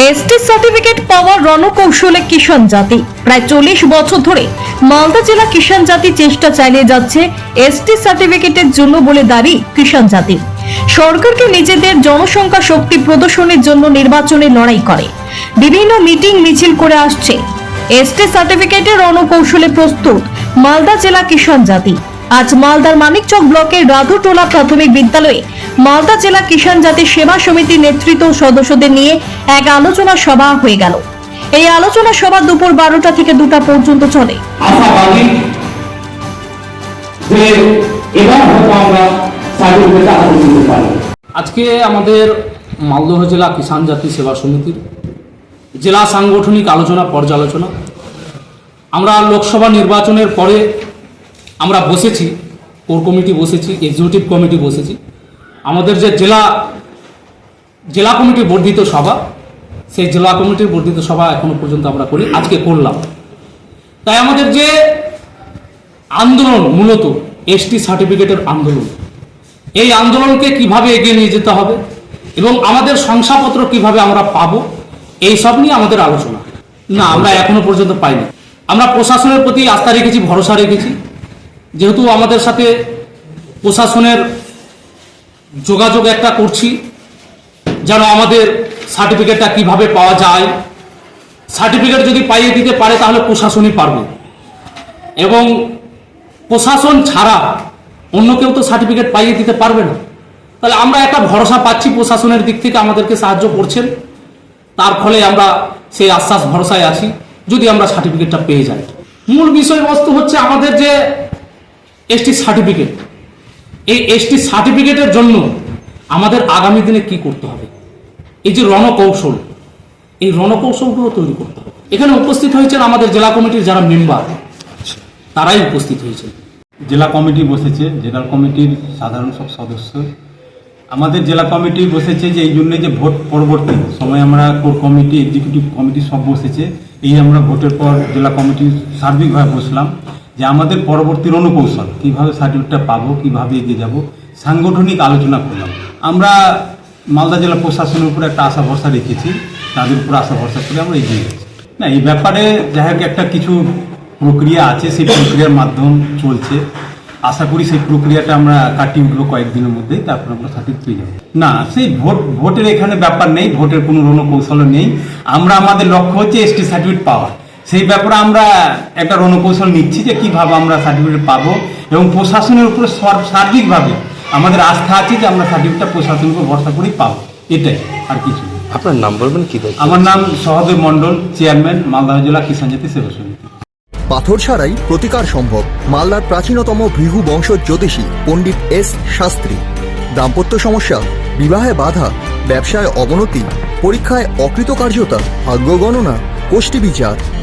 ST certificate পাওয়ার রণকৌশলে কিষাণ জাতি। প্রায় চল্লিশ বছর ধরে মালদা জেলা কিষাণ জাতি চেষ্টা চালিয়ে যাচ্ছে এসটি সার্টিফিকেটের জন্য বলে দাবি কিষাণ জাতি। সরকারকে নিজেদের জনসংখ্যা শক্তি প্রদর্শনের জন্য নির্বাচনে লড়াই করে। বিভিন্ন মিটিং মিছিল করে আসছে। এসটি সার্টিফিকেটের রণকৌশলে প্রস্তুত মালদা জেলা কিষাণ জাতি। আজ মালদার মানিকচক ব্লকের রাধুটোলা প্রাথমিক বিদ্যালয়ে মালদা জেলা কিষাণ জাতি সেবা সমিতির নেতৃত্ব সদস্যদের নিয়ে এক আলোচনা সভা হয়ে গেল। এই আলোচনা সভা দুপুর বারোটা থেকে দুটা পর্যন্ত চলে। আজকে আমাদের মালদহ জেলা কিষাণ জাতি সেবা সমিতির জেলা সাংগঠনিক আলোচনা পর্যালোচনা। আমরা লোকসভা নির্বাচনের পরে আমরা বসেছি, কোর কমিটি বসেছি এক্সিকিউটিভ কমিটি বসেছি। আমাদের যে জেলা জেলা কমিটির বর্ধিত সভা, সেই জেলা কমিটির বর্ধিত সভা এখনও পর্যন্ত আমরা করি, আজকে করলাম। তাই আমাদের যে আন্দোলন মূলত এসটি সার্টিফিকেটের আন্দোলন, এই আন্দোলনকে কীভাবে এগিয়ে নিয়ে যেতে হবে এবং আমাদের শংসাপত্র কীভাবে আমরা পাবো, এই সব নিয়ে আমাদের আলোচনা। না, আমরা এখনও পর্যন্ত পাইনি। আমরা প্রশাসনের প্রতি আস্থা রেখেছি, ভরসা রেখেছি। যেহেতু আমাদের সাথে প্রশাসনের যোগাযোগ একটা করছি, যেন আমাদের সার্টিফিকেটটা কীভাবে পাওয়া যায়। সার্টিফিকেট যদি পাইয়ে দিতে পারে, তাহলে প্রশাসনই পারবে। এবং প্রশাসন ছাড়া অন্য কেউ তো সার্টিফিকেট পাইয়ে দিতে পারবে না। তাহলে আমরা একটা ভরসা পাচ্ছি প্রশাসনের দিক থেকে আমাদেরকে সাহায্য করছেন। তার ফলে আমরা সেই আশ্বাস ভরসায় আছি, যদি আমরা সার্টিফিকেটটা পেয়ে যাই। মূল বিষয়বস্তু হচ্ছে আমাদের যে এসটি সার্টিফিকেট এই এসটি সার্টিফিকেটের জন্য আমাদের আগামী দিনে কি করতে হবে? এই যে রণকৌশল, এই রণকৌশলগুলো তৈরি করতে হবে। এখানে উপস্থিত হয়েছেন আমাদের জেলা কমিটির যারা মেম্বার, তারাই উপস্থিত হয়েছেন। জেলা কমিটি বসেছে, জেলা কমিটির সাধারণ সব সদস্য। আমাদের জেলা কমিটি বসেছে যে, এই জন্য যে ভোট পরবর্তী সময় আমরা কোর কমিটি এক্সিকিউটিভ কমিটি সব বসেছে। এই আমরা ভোটের পর জেলা কমিটি সার্বিকভাবে বসলাম। যে আমাদের পরবর্তী রণকৌশল, কীভাবে সার্টিফিকেটটা পাবো, কীভাবে এগিয়ে যাব, সাংগঠনিক আলোচনা করলাম। আমরা মালদা জেলা প্রশাসনের উপরে একটা আশা ভরসা রেখেছি, তাদের উপর আশা ভরসা করে আমরা এগিয়ে গেছি না, এই ব্যাপারে যাই হোক, একটা কিছু প্রক্রিয়া আছে, সেই প্রক্রিয়ার মাধ্যম চলছে। আশা করি সেই প্রক্রিয়াটা আমরা কাটিয়ে উঠবো কয়েকদিনের মধ্যেই, তারপর আমরা সার্টিফিকেট পেয়ে যাব। না, সেই ভোট, ভোটের এখানে ব্যাপার নেই, ভোটের কোনো রণকৌশল নেই। আমরা, আমাদের লক্ষ্য হচ্ছে এসটি সার্টিফিকেট পাওয়া। সেই ব্যাপারে আমরা একটা রণকৌশল নিচ্ছি যে কীভাবে আমরা সার্টিফিকেট পাবো এবং প্রশাসনের উপরে সার্বিকভাবে আমাদের আস্থা আছে যে আমরা সার্টিফিকেটটা প্রশাসনের উপর ভরসা করেই পাবো। এটাই আর কিছু আপনার নাম বলবেন কি আমার নাম সহদেব মণ্ডল চেয়ারম্যান মালদহ জেলা কিষাণ জাতি সেবা সমিতি। পাথর ছাড়াই প্রতিকার সম্ভব। মালদার প্রাচীনতম ভৃহু বংশ জ্যোতিষী পণ্ডিত এস শাস্ত্রী। দাম্পত্য সমস্যা বিবাহে বাধা ব্যবসায় অবনতি পরীক্ষায় অকৃতকার্যতা ভাগ্য গণনা গোষ্ঠী বিচার